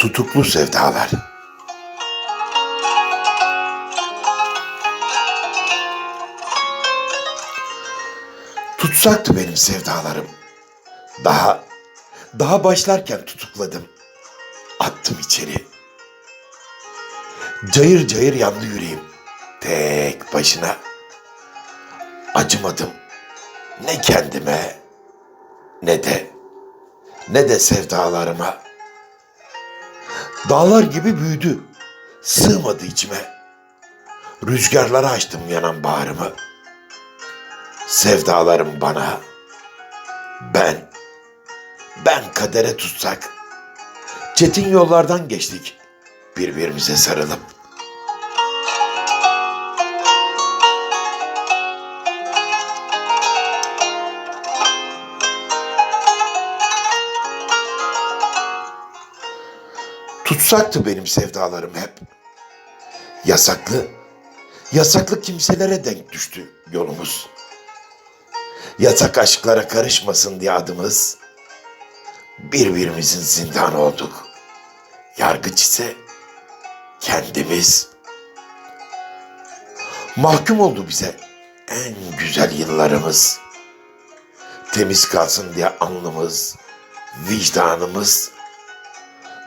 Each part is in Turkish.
Tutuklu sevdalar. Tutsaktı benim sevdalarım. Daha, daha başlarken tutukladım. Attım içeri. Cayır cayır yandı yüreğim. Tek başına. Acımadım. Ne kendime, ne de, ne de sevdalarıma. Dağlar gibi büyüdü. Sığmadı içime. Rüzgarlara açtım yanan bağrımı. Sevdalarım bana. Ben. Ben kadere tutsak. Çetin yollardan geçtik. Birbirimize sarılıp. Tutsaktı benim sevdalarım hep. Yasaklı, yasaklı kimselere denk düştü yolumuz. Yasak aşklara karışmasın diye adımız. Birbirimizin zindanı olduk. Yargıç ise kendimiz. Mahkum oldu bize en güzel yıllarımız. Temiz kalsın diye alnımız, vicdanımız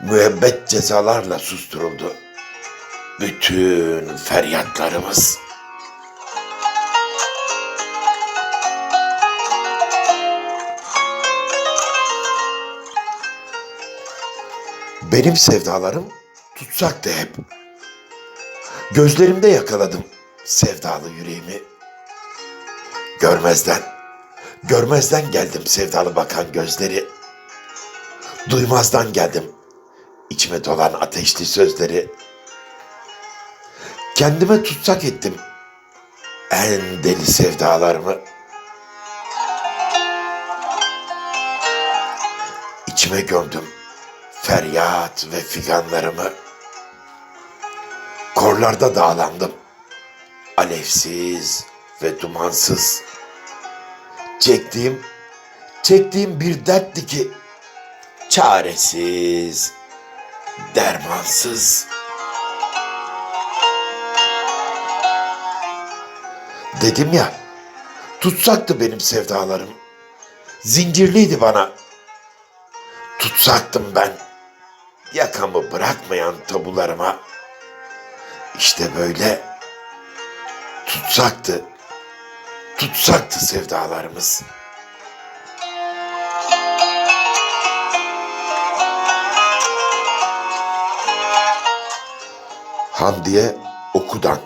müebbet cezalarla susturuldu. Bütün feryatlarımız. Benim sevdalarım tutsaktı hep. Gözlerimde yakaladım sevdalı yüreğimi. Görmezden, görmezden geldim sevdalı bakan gözleri. Duymazdan geldim içime dolan ateşli sözleri. Kendime tutsak ettim en deli sevdalarımı. İçime gömdüm feryat ve figanlarımı. Korlarda dağlandım, alevsiz ve dumansız. Çektiğim, çektiğim bir dertti ki çaresiz, dermansız. Dedim ya, tutsaktı benim sevdalarım. Zincirliydi bana. Tutsaktım ben. Yakamı bırakmayan tabularıma. İşte böyle tutsaktı. Tutsaktı sevdalarımız. Hamdiye Okudan